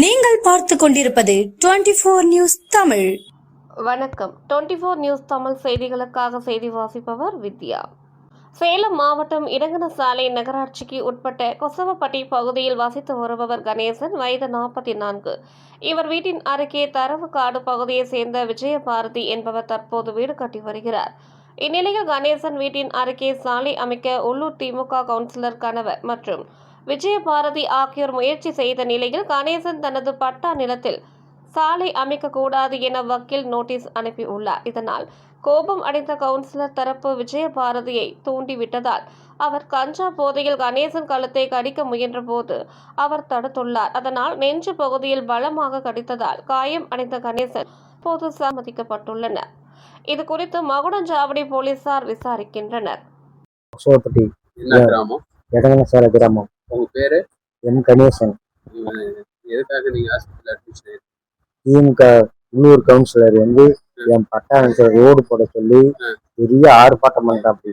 நீங்கள் பார்த்து கொண்டிருப்பது டுவெண்டி ஃபோர் நியூஸ் தமிழ். வணக்கம். டுவெண்டி ஃபோர் நியூஸ் தமிழ் செய்திகளுக்காக செய்தி வாசிப்பவர் வித்யா. சேலம் மாவட்டம் இடங்கனசாலை நகராட்சிக்கு உட்பட்ட கொசவப்பட்டி பகுதியில் வசித்து வருபவர் கணேசன் வயது நாற்பத்தி நான்கு. இவர் வீட்டின் அருகே தரவுக்காடு பகுதியைச் சேர்ந்த விஜயபாரதி என்பவர் தற்போது வீடு கட்டி வருகிறார். இந்நிலையில் கணேசன் வீட்டின் அருகே சாலை அமைக்க உள்ளூர் திமுக கவுன்சிலர் கணவர் மற்றும் விஜயபாரதி ஆகியோர் முயற்சி செய்த நிலையில் கணேசன் தனது பட்டா நிலத்தில் சாலை அமைக்கக்கூடாது என வக்கீல் நோட்டீஸ் அனுப்பியுள்ளார். இதனால் கோபம் அடைந்த கவுன்சிலர் தரப்பு விஜயபாரதியை தூண்டிவிட்டதால் அவர் கஞ்சா போதையில் கணேசன் கழுத்தை கடிக்க முயன்றபோது அவர் தடுத்துள்ளார். அதனால் நெஞ்சு பகுதியில் பலமாக கடித்ததால் காயம் அடைந்த கணேசன் போது சம்மதிக்கப்பட்டுள்ளனர். இது குறித்து மகுடஞ்சாவடி போலீசார் விசாரிக்கின்றனர். கிராமம். உங்க பேரு? எம் கணேசன். எதுக்காக நீங்க ஹாஸ்பிட்டல் அட்மிஷன் திமுக உள்ளூர் கவுன்சிலர் வந்து என் பட்டாளத்துல ரோடு போட சொல்லி பெரிய ஆர்ப்பாட்டம் பண்றாப்படி.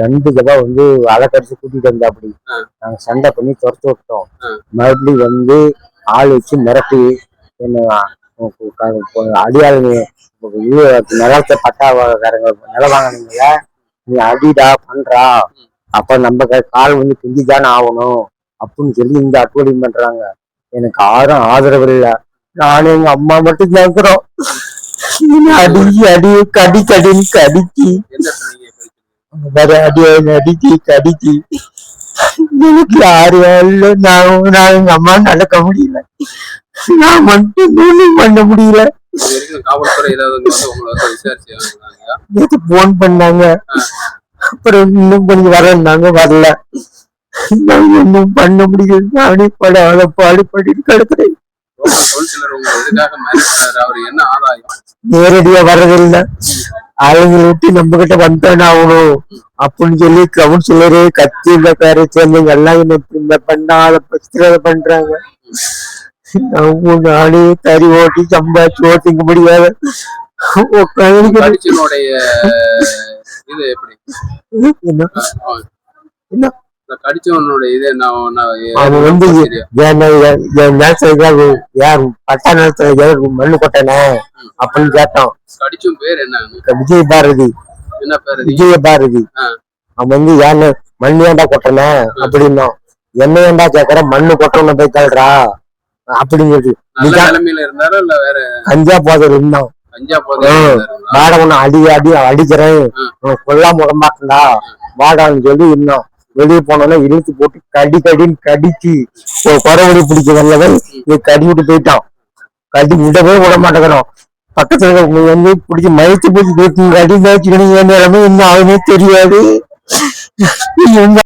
ரெண்டு தடவை வந்து அலக்கடிச்சு கூட்டிட்டு வந்தாப்படி. நாங்க சண்டை பண்ணி துரத்து விட்டோம். மறுபடியும் வந்து ஆள் வச்சு மிரட்டி என்ன அடியாளுங்க நிலத்தை பட்டாக்காரங்க நில வாங்கினீங்கள நீ அடிடா பண்றா. அப்ப நம்ம கால் வந்து பிந்தி தானே ஆகணும். அப்படின்னு சொல்லி இந்த அட்டுவடி பண்றாங்க. எனக்கு யாரும் ஆதரவு இல்லை. நானும் எங்க அம்மா மட்டும் கேட்கிறோம் அடி அடி கடி கடின்னு கடிச்சு? வர அடி அடிச்சு கடிச்சு எனக்கு யாரு இல்லை. நான் நான் எங்க அம்மா நடக்க முடியல. நான் மட்டும் ஒண்ணும் பண்ண முடியல. நேற்று போன் பண்ணாங்க. அப்புறம் இன்னும் கொஞ்சம் வரேன்னாங்க. வரல. நான் ஒன்றும் பண்ண முடியல நானே படாத பாடுபட்டு கிடக்குறேன் நேரடியா வர்றதில்ல. ஆளுங்களை விட்டு நம்ம கிட்ட வந்தானே ஆகணும் அப்படின்னு சொல்லி கவுன்சிலரு கட்சியில பேர சேர்ந்தவங்க எல்லாம் என்ன பண்ணாத பிரச்சனை பண்றாங்க. அவங்க நானே தறி ஓட்டி சம்பாதிச்சு ஓட்டிக்க முடியாத. உட்காந்து என்ன? கடிச்சவனுடைய இது நான் அவன் வந்து. என் நேரத்துல யார் பட்டா நேரத்துல மண்ணு கொட்டனே? அப்படின்னு கேட்டான். கடிச்சும் பேர் என்ன? விஜய் பாரதி. என்ன பேர் அது? விஜய பாரதி. அவன் வந்து ஏன்னு மண்ணு ஏன்டா கொட்டன அப்படின்னா என்ன ஏன்டா கேக்குற? மண்ணு கொட்டணும் போய் தள்ளுறா அப்படின்னு சொல்லி. கஞ்சா போதல் இருந்தான். கஞ்சா போதே ஆ. இருந்தாருங்களா? வாடா உன்னை அடி அடி அடிக்கிறேன். ம். உன்னை கொல்லாம விடமாட்டேன்டா வாடான்னு சொல்லி இன்னும் வெளியே போனோன்னா இழுத்து போட்டு கடி கடின்னு கடிச்சு ஒரு குறவடி பிடிக்க வந்தவன் இது கடி விட்டு போயிட்டான் கடி விடவே விட மாட்டேங்கிறோம் பக்கத்துல வந்து பிடிச்சி மயத்து பிடிச்சி கடி மேய்ச்சிக்கணும் என் இன்னும் அவனே தெரியாது